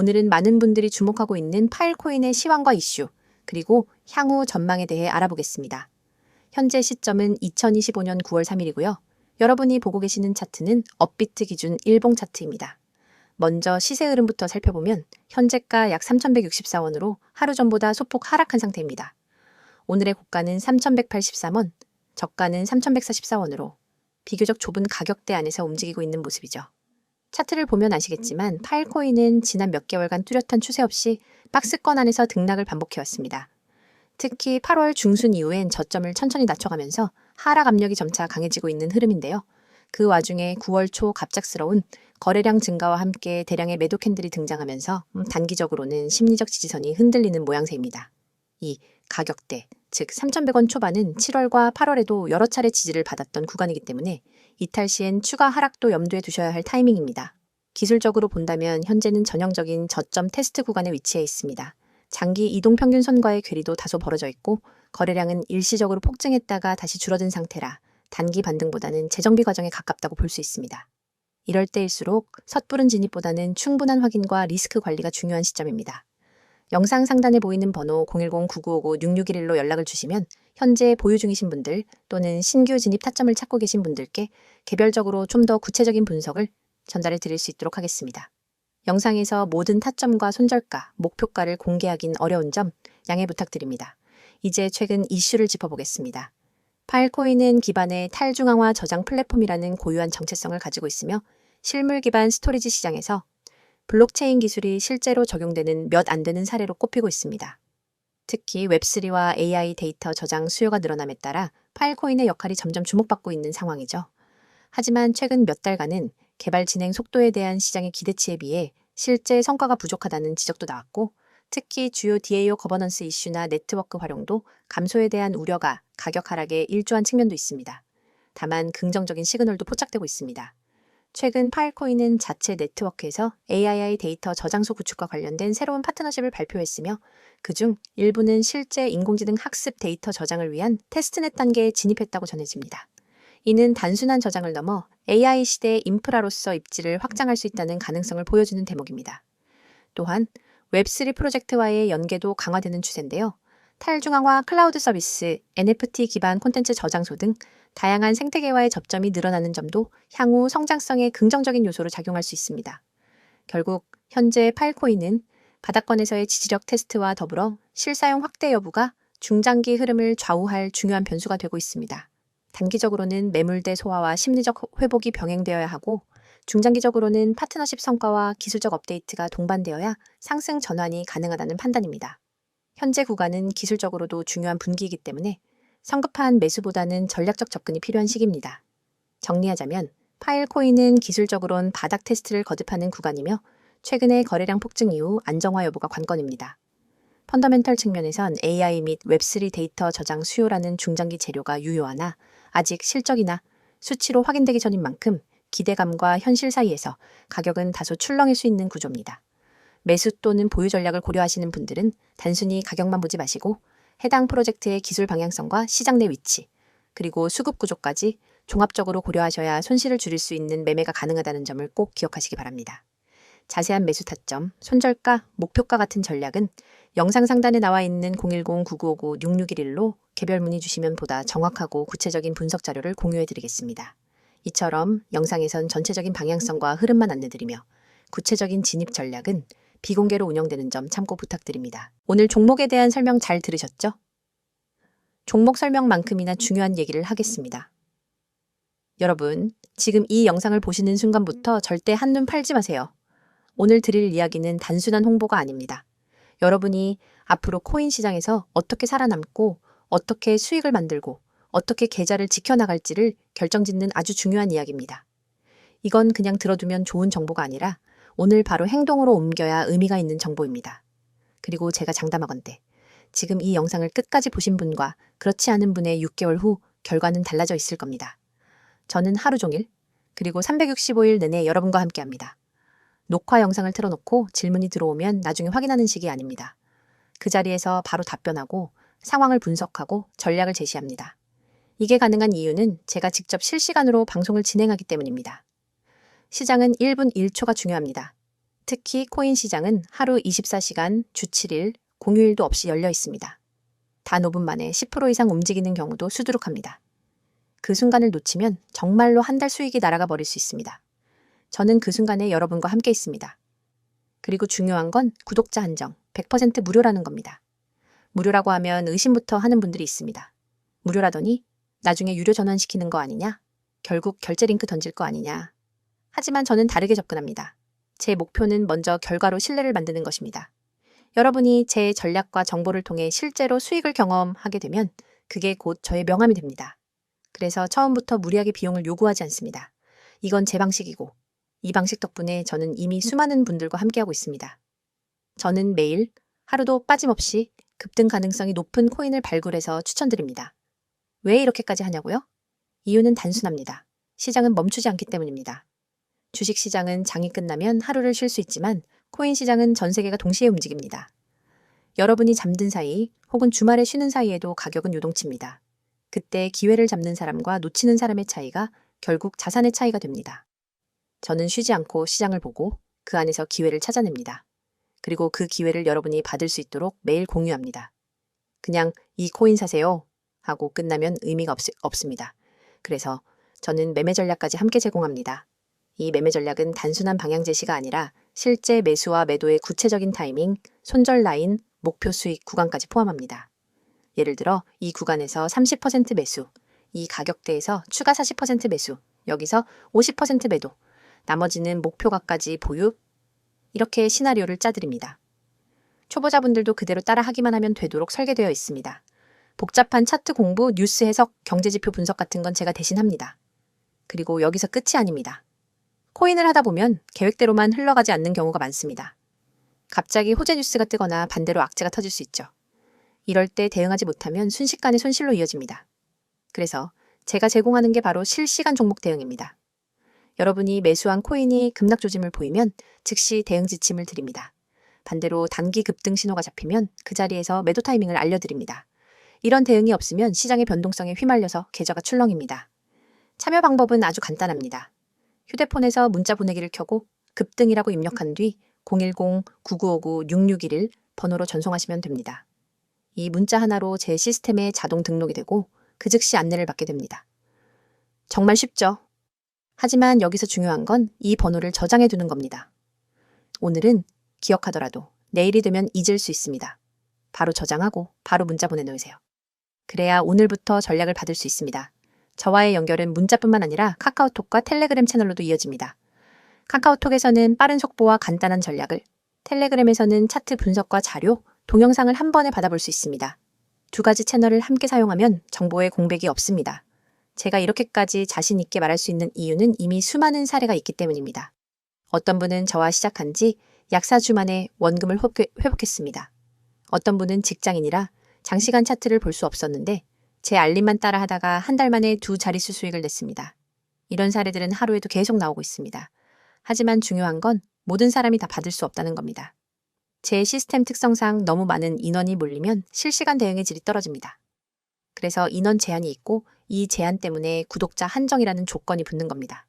오늘은 많은 분들이 주목하고 있는 파일코인의 시황과 이슈, 그리고 향후 전망에 대해 알아보겠습니다. 현재 시점은 2025년 9월 3일이고요. 여러분이 보고 계시는 차트는 업비트 기준 일봉 차트입니다. 먼저 시세 흐름부터 살펴보면 현재가 약 3,164원으로 하루 전보다 소폭 하락한 상태입니다. 오늘의 고가는 3,183원, 저가는 3,144원으로 비교적 좁은 가격대 안에서 움직이고 있는 모습이죠. 차트를 보면 아시겠지만 파일코인은 지난 몇 개월간 뚜렷한 추세 없이 박스권 안에서 등락을 반복해왔습니다. 특히 8월 중순 이후엔 저점을 천천히 낮춰가면서 하락 압력이 점차 강해지고 있는 흐름인데요. 그 와중에 9월 초 갑작스러운 거래량 증가와 함께 대량의 매도 캔들이 등장하면서 음, 단기적으로는 심리적 지지선이 흔들리는 모양새입니다. 이 가격대, 즉 3,100원 초반은 7월과 8월에도 여러 차례 지지를 받았던 구간이기 때문에 이탈 시엔 추가 하락도 염두에 두셔야 할 타이밍입니다. 기술적으로 본다면 현재는 전형적인 저점 테스트 구간에 위치해 있습니다. 장기 이동 평균선과의 괴리도 다소 벌어져 있고 거래량은 일시적으로 폭증했다가 다시 줄어든 상태라 단기 반등보다는 재정비 과정에 가깝다고 볼 수 있습니다. 이럴 때일수록 섣부른 진입보다는 충분한 확인과 리스크 관리가 중요한 시점입니다. 영상 상단에 보이는 번호 010-9959-6611로 연락을 주시면 현재 보유 중이신 분들 또는 신규 진입 타점을 찾고 계신 분들께 개별적으로 좀 더 구체적인 분석을 전달해 드릴 수 있도록 하겠습니다. 영상에서 모든 타점과 손절가, 목표가를 공개하긴 어려운 점 양해 부탁드립니다. 이제 최근 이슈를 짚어보겠습니다. 파일코인은 기반의 탈중앙화 저장 플랫폼이라는 고유한 정체성을 가지고 있으며 실물 기반 스토리지 시장에서 블록체인 기술이 실제로 적용되는 몇 안 되는 사례로 꼽히고 있습니다. 특히 웹3와 AI 데이터 저장 수요가 늘어남에 따라 파일코인의 역할이 점점 주목받고 있는 상황이죠. 하지만 최근 몇 달간은 개발 진행 속도에 대한 시장의 기대치에 비해 실제 성과가 부족하다는 지적도 나왔고 특히 주요 DAO 거버넌스 이슈나 네트워크 활용도 감소에 대한 우려가 가격 하락에 일조한 측면도 있습니다. 다만 긍정적인 시그널도 포착되고 있습니다. 최근 파일코인은 자체 네트워크에서 AII 데이터 저장소 구축과 관련된 새로운 파트너십을 발표했으며 그중 일부는 실제 인공지능 학습 데이터 저장을 위한 테스트넷 단계에 진입했다고 전해집니다. 이는 단순한 저장을 넘어 AI 시대의 인프라로서 입지를 확장할 수 있다는 가능성을 보여주는 대목입니다. 또한 웹3 프로젝트와의 연계도 강화되는 추세인데요. 탈중앙화 클라우드 서비스, NFT 기반 콘텐츠 저장소 등 다양한 생태계와의 접점이 늘어나는 점도 향후 성장성에 긍정적인 요소로 작용할 수 있습니다. 결국 현재 파일코인은 바닥권에서의 지지력 테스트와 더불어 실사용 확대 여부가 중장기 흐름을 좌우할 중요한 변수가 되고 있습니다. 단기적으로는 매물대 소화와 심리적 회복이 병행되어야 하고 중장기적으로는 파트너십 성과와 기술적 업데이트가 동반되어야 상승 전환이 가능하다는 판단입니다. 현재 구간은 기술적으로도 중요한 분기이기 때문에 성급한 매수보다는 전략적 접근이 필요한 시기입니다. 정리하자면 파일코인은 기술적으론 바닥 테스트를 거듭하는 구간이며 최근의 거래량 폭증 이후 안정화 여부가 관건입니다. 펀더멘털 측면에선 AI 및 웹3 데이터 저장 수요라는 중장기 재료가 유효하나 아직 실적이나 수치로 확인되기 전인 만큼 기대감과 현실 사이에서 가격은 다소 출렁일 수 있는 구조입니다. 매수 또는 보유 전략을 고려하시는 분들은 단순히 가격만 보지 마시고 해당 프로젝트의 기술 방향성과 시장 내 위치, 그리고 수급 구조까지 종합적으로 고려하셔야 손실을 줄일 수 있는 매매가 가능하다는 점을 꼭 기억하시기 바랍니다. 자세한 매수 타점, 손절가, 목표가 같은 전략은 영상 상단에 나와 있는 010-9959-6611로 개별 문의 주시면 보다 정확하고 구체적인 분석 자료를 공유해 드리겠습니다. 이처럼 영상에선 전체적인 방향성과 흐름만 안내드리며 구체적인 진입 전략은 비공개로 운영되는 점 참고 부탁드립니다. 오늘 종목에 대한 설명 잘 들으셨죠? 종목 설명만큼이나 중요한 얘기를 하겠습니다. 여러분, 지금 이 영상을 보시는 순간부터 절대 한눈 팔지 마세요. 오늘 드릴 이야기는 단순한 홍보가 아닙니다. 여러분이 앞으로 코인 시장에서 어떻게 살아남고 어떻게 수익을 만들고 어떻게 계좌를 지켜나갈지를 결정짓는 아주 중요한 이야기입니다. 이건 그냥 들어두면 좋은 정보가 아니라 오늘 바로 행동으로 옮겨야 의미가 있는 정보입니다. 그리고 제가 장담하건대 지금 이 영상을 끝까지 보신 분과 그렇지 않은 분의 6개월 후 결과는 달라져 있을 겁니다. 저는 하루 종일 그리고 365일 내내 여러분과 함께 합니다. 녹화 영상을 틀어놓고 질문이 들어오면 나중에 확인하는 식이 아닙니다. 그 자리에서 바로 답변하고 상황을 분석하고 전략을 제시합니다. 이게 가능한 이유는 제가 직접 실시간으로 방송을 진행하기 때문입니다. 시장은 1분 1초가 중요합니다. 특히 코인 시장은 하루 24시간, 주 7일, 공휴일도 없이 열려 있습니다. 단 5분 만에 10% 이상 움직이는 경우도 수두룩합니다. 그 순간을 놓치면 정말로 한 달 수익이 날아가 버릴 수 있습니다. 저는 그 순간에 여러분과 함께 있습니다. 그리고 중요한 건 구독자 한정, 100% 무료라는 겁니다. 무료라고 하면 의심부터 하는 분들이 있습니다. 무료라더니 나중에 유료 전환시키는 거 아니냐? 결국 결제 링크 던질 거 아니냐? 하지만 저는 다르게 접근합니다. 제 목표는 먼저 결과로 신뢰를 만드는 것입니다. 여러분이 제 전략과 정보를 통해 실제로 수익을 경험하게 되면 그게 곧 저의 명함이 됩니다. 그래서 처음부터 무리하게 비용을 요구하지 않습니다. 이건 제 방식이고 이 방식 덕분에 저는 이미 수많은 분들과 함께하고 있습니다. 저는 매일 하루도 빠짐없이 급등 가능성이 높은 코인을 발굴해서 추천드립니다. 왜 이렇게까지 하냐고요? 이유는 단순합니다. 시장은 멈추지 않기 때문입니다. 주식 시장은 장이 끝나면 하루를 쉴 수 있지만 코인 시장은 전 세계가 동시에 움직입니다. 여러분이 잠든 사이 혹은 주말에 쉬는 사이에도 가격은 요동칩니다. 그때 기회를 잡는 사람과 놓치는 사람의 차이가 결국 자산의 차이가 됩니다. 저는 쉬지 않고 시장을 보고 그 안에서 기회를 찾아냅니다. 그리고 그 기회를 여러분이 받을 수 있도록 매일 공유합니다. 그냥 이 코인 사세요 하고 끝나면 의미가 없, 없습니다. 그래서 저는 매매 전략까지 함께 제공합니다. 이 매매 전략은 단순한 방향 제시가 아니라 실제 매수와 매도의 구체적인 타이밍, 손절 라인, 목표 수익 구간까지 포함합니다. 예를 들어 이 구간에서 30% 매수, 이 가격대에서 추가 40% 매수, 여기서 50% 매도, 나머지는 목표가까지 보유, 이렇게 시나리오를 짜드립니다. 초보자분들도 그대로 따라 하기만 하면 되도록 설계되어 있습니다. 복잡한 차트 공부, 뉴스 해석, 경제지표 분석 같은 건 제가 대신 합니다. 그리고 여기서 끝이 아닙니다. 코인을 하다 보면 계획대로만 흘러가지 않는 경우가 많습니다. 갑자기 호재 뉴스가 뜨거나 반대로 악재가 터질 수 있죠. 이럴 때 대응하지 못하면 순식간에 손실로 이어집니다. 그래서 제가 제공하는 게 바로 실시간 종목 대응입니다. 여러분이 매수한 코인이 급락 조짐을 보이면 즉시 대응 지침을 드립니다. 반대로 단기 급등 신호가 잡히면 그 자리에서 매도 타이밍을 알려드립니다. 이런 대응이 없으면 시장의 변동성에 휘말려서 계좌가 출렁입니다. 참여 방법은 아주 간단합니다. 휴대폰에서 문자 보내기를 켜고 급등이라고 입력한 뒤 010-9959-6611 번호로 전송하시면 됩니다. 이 문자 하나로 제 시스템에 자동 등록이 되고 그 즉시 안내를 받게 됩니다. 정말 쉽죠? 하지만 여기서 중요한 건 이 번호를 저장해 두는 겁니다. 오늘은 기억하더라도 내일이 되면 잊을 수 있습니다. 바로 저장하고 바로 문자 보내놓으세요. 그래야 오늘부터 전략을 받을 수 있습니다. 저와의 연결은 문자뿐만 아니라 카카오톡과 텔레그램 채널로도 이어집니다. 카카오톡에서는 빠른 속보와 간단한 전략을, 텔레그램에서는 차트 분석과 자료, 동영상을 한 번에 받아볼 수 있습니다. 두 가지 채널을 함께 사용하면 정보의 공백이 없습니다. 제가 이렇게까지 자신 있게 말할 수 있는 이유는 이미 수많은 사례가 있기 때문입니다. 어떤 분은 저와 시작한 지 약 4주 만에 원금을 회복했습니다. 어떤 분은 직장인이라 장시간 차트를 볼 수 없었는데 제 알림만 따라 하다가 한 달 만에 두 자릿수 수익을 냈습니다. 이런 사례들은 하루에도 계속 나오고 있습니다. 하지만 중요한 건 모든 사람이 다 받을 수 없다는 겁니다. 제 시스템 특성상 너무 많은 인원이 몰리면 실시간 대응의 질이 떨어집니다. 그래서 인원 제한이 있고 이 제한 때문에 구독자 한정이라는 조건이 붙는 겁니다.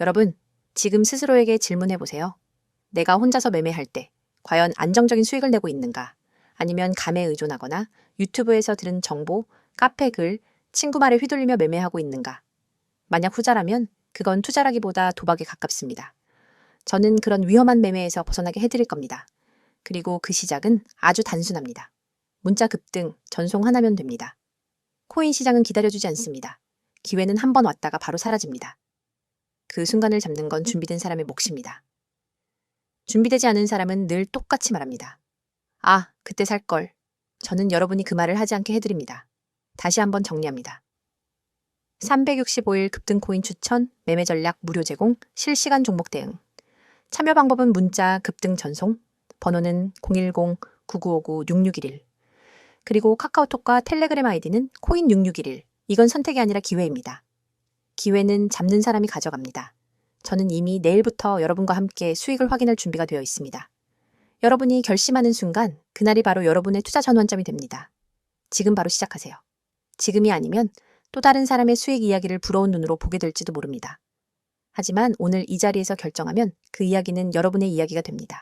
여러분, 지금 스스로에게 질문해 보세요. 내가 혼자서 매매할 때 과연 안정적인 수익을 내고 있는가? 아니면 감에 의존하거나 유튜브에서 들은 정보, 카페 글, 친구 말에 휘둘리며 매매하고 있는가? 만약 후자라면 그건 투자라기보다 도박에 가깝습니다. 저는 그런 위험한 매매에서 벗어나게 해드릴 겁니다. 그리고 그 시작은 아주 단순합니다. 문자 급등, 전송 하나면 됩니다. 코인 시장은 기다려주지 않습니다. 기회는 한 번 왔다가 바로 사라집니다. 그 순간을 잡는 건 준비된 사람의 몫입니다. 준비되지 않은 사람은 늘 똑같이 말합니다. 아, 그때 살 걸. 저는 여러분이 그 말을 하지 않게 해드립니다. 다시 한번 정리합니다. 365일 급등 코인 추천, 매매 전략 무료 제공, 실시간 종목 대응. 참여 방법은 문자 급등 전송, 번호는 010-9959-6611. 그리고 카카오톡과 텔레그램 아이디는 코인6611. 이건 선택이 아니라 기회입니다. 기회는 잡는 사람이 가져갑니다. 저는 이미 내일부터 여러분과 함께 수익을 확인할 준비가 되어 있습니다. 여러분이 결심하는 순간 그날이 바로 여러분의 투자 전환점이 됩니다. 지금 바로 시작하세요. 지금이 아니면 또 다른 사람의 수익 이야기를 부러운 눈으로 보게 될지도 모릅니다. 하지만 오늘 이 자리에서 결정하면 그 이야기는 여러분의 이야기가 됩니다.